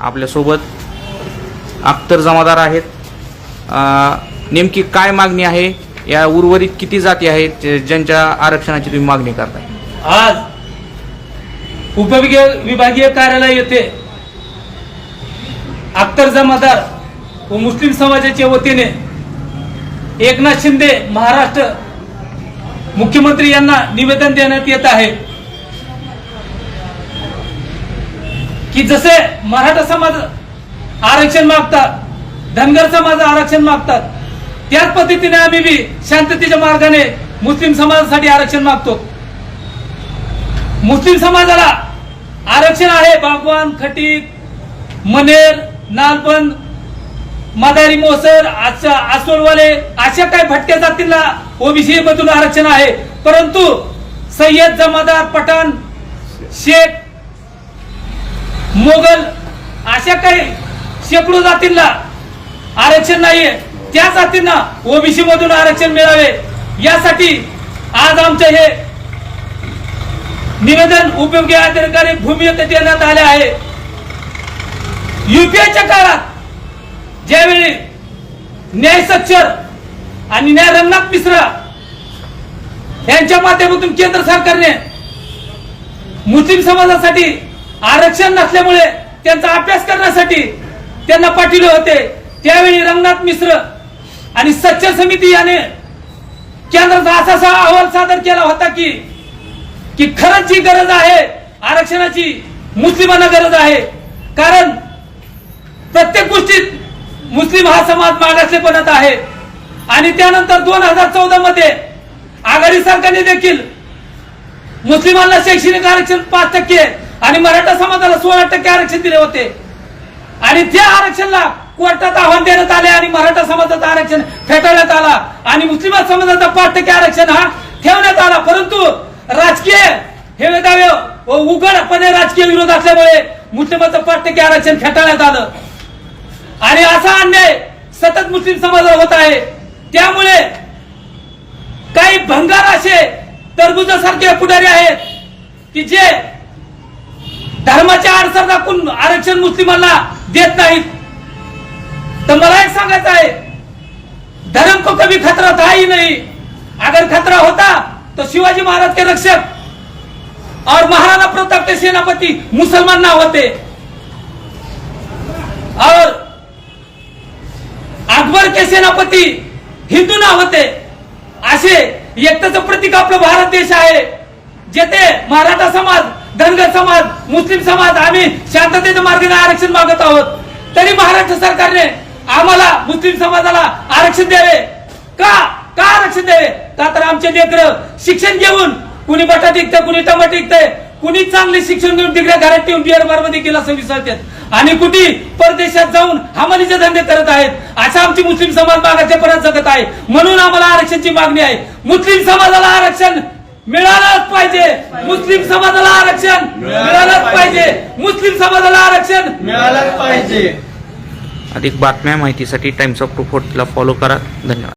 आपल्यासोबत अख्तर जमादार आहेत. नेमकी काय मागणी आहे? या उर्वरित किती जाती आहेत? ज्यांच्या आरक्षणाची तुम्ही मागणी करताय? आज उपविभागीय विभागीय कार्यालय येथे अख्तर जमादार व मुस्लिम समाजाच्या वतीने एकनाथ शिंदे महाराष्ट्र मुख्यमंत्री यांना निवेदन देण्यात येत आहे. की जसे मराठा समाज आरक्षण मागतात धनगर समाज आरक्षण मागतात त्याच पद्धतीने आम्ही बी शांततेच्या मार्गाने मुस्लिम समाजासाठी आरक्षण मागतो. मुस्लिम समाजाला आरक्षण आहे बागवान खटीक मनेर नालबंद मदारी मोसर आसोलवाले अशा काही भटक्या जातींना ओबीसी मधून आरक्षण आहे. परंतु सय्यद जमादार पठाण शेख मोगल अशा काही शेकडो जातींना आरक्षण नाहीये. त्या जातींना ओबीसी मधून आरक्षण मिळावे. यासाठी आज आमचं हे निवेदन उपयोगी अधिकारी भूमी देण्यात आले आहे. युपीएच्या काळात ज्यावेळी न्याय सच्चर आणि न्याय रंगनाथ मिश्रा यांच्या माध्यमातून केंद्र सरकारने मुस्लिम समाजासाठी आरक्षण नसल्यामुळे त्यांचा अभ्यास करण्यासाठी त्यांना पाठविले होते. त्यावेळी रंगनाथ मिश्र आणि सच्चर समिती याने केंद्राचा असा असा अहवाल सादर केला होता की की खरंच जी गरज आहे आरक्षणाची मुस्लिमांना गरज आहे. कारण प्रत्येक गोष्टीत मुस्लिम हा समाज मागासलेपणात आहे. आणि त्यानंतर दोन हजार चौदा मध्ये आघाडी सरकारने देखील मुस्लिमांना शैक्षणिक आरक्षण पाच टक्के आणि मराठा समाजाला सोळा टक्के आरक्षण दिले होते. आणि त्या आरक्षणाला कोर्टात आव्हान देण्यात आले आणि मराठा समाजाचं आरक्षण फेटाळण्यात आला आणि मुस्लिम समाजाचा पाच टक्के आरक्षण हा ठेवण्यात आला. परंतु राजकीय हे दावे व उघडपणे राजकीय विरोध असल्यामुळे मुस्लिमाचं पाच टक्के आरक्षण फेटाळण्यात आलं. आणि असा अन्याय सतत मुस्लिम समाजाला होत आहे. त्यामुळे काही भंगार असे तरबुजासारखे पुढारी आहेत की जे धर्माच्या आडसर दाखवून आरक्षण मुस्लिमांना देत नाहीत. तर मला एक सांगायचं आहे. धर्म को कभी खतरा था ही नहीं. अगर खतरा होता तो शिवाजी महाराज के रक्षक और महाराणा प्रताप के सेनापति मुसलमान ना होते. और अकबर के सेनापती हिंदू ना होते. असे एकट्याचं प्रतीक आपलं भारत देश आहे. जेथे मराठा समाज धनगर समाज मुस्लिम समाज आम्ही शांततेच्या मार्गाने आरक्षण मागत आहोत. तरी महाराष्ट्र सरकारने आम्हाला मुस्लिम समाजाला आरक्षण द्यावे. का? का आरक्षण द्यावे? का तर आमचे लेकर शिक्षण घेऊन कुणी बटा टिकतंय कुणी टमाटे टिकतंय कुणी चांगले शिक्षण घेऊन तिकडे घरात ठेवून बिअर बारमध्ये गेला विसरतात. आणि कुठे परदेशात जाऊन हमालीचे धंदे करत आहेत असा आमची मुस्लिम समाज मागाच्या परत जगत आहे. म्हणून आम्हाला आरक्षणची मागणी आहे. मुस्लिम समाजाला आरक्षण मिळालंच पाहिजे. मुस्लिम समाजाला आरक्षण. मिळालंच पाहिजे. मुस्लिम समाजाला आरक्षण. मिळालाच पाहिजे. अधिक बातम्या माहितीसाठी टाइम्स ऑफ रिपोर्टला फॉलो करा. धन्यवाद.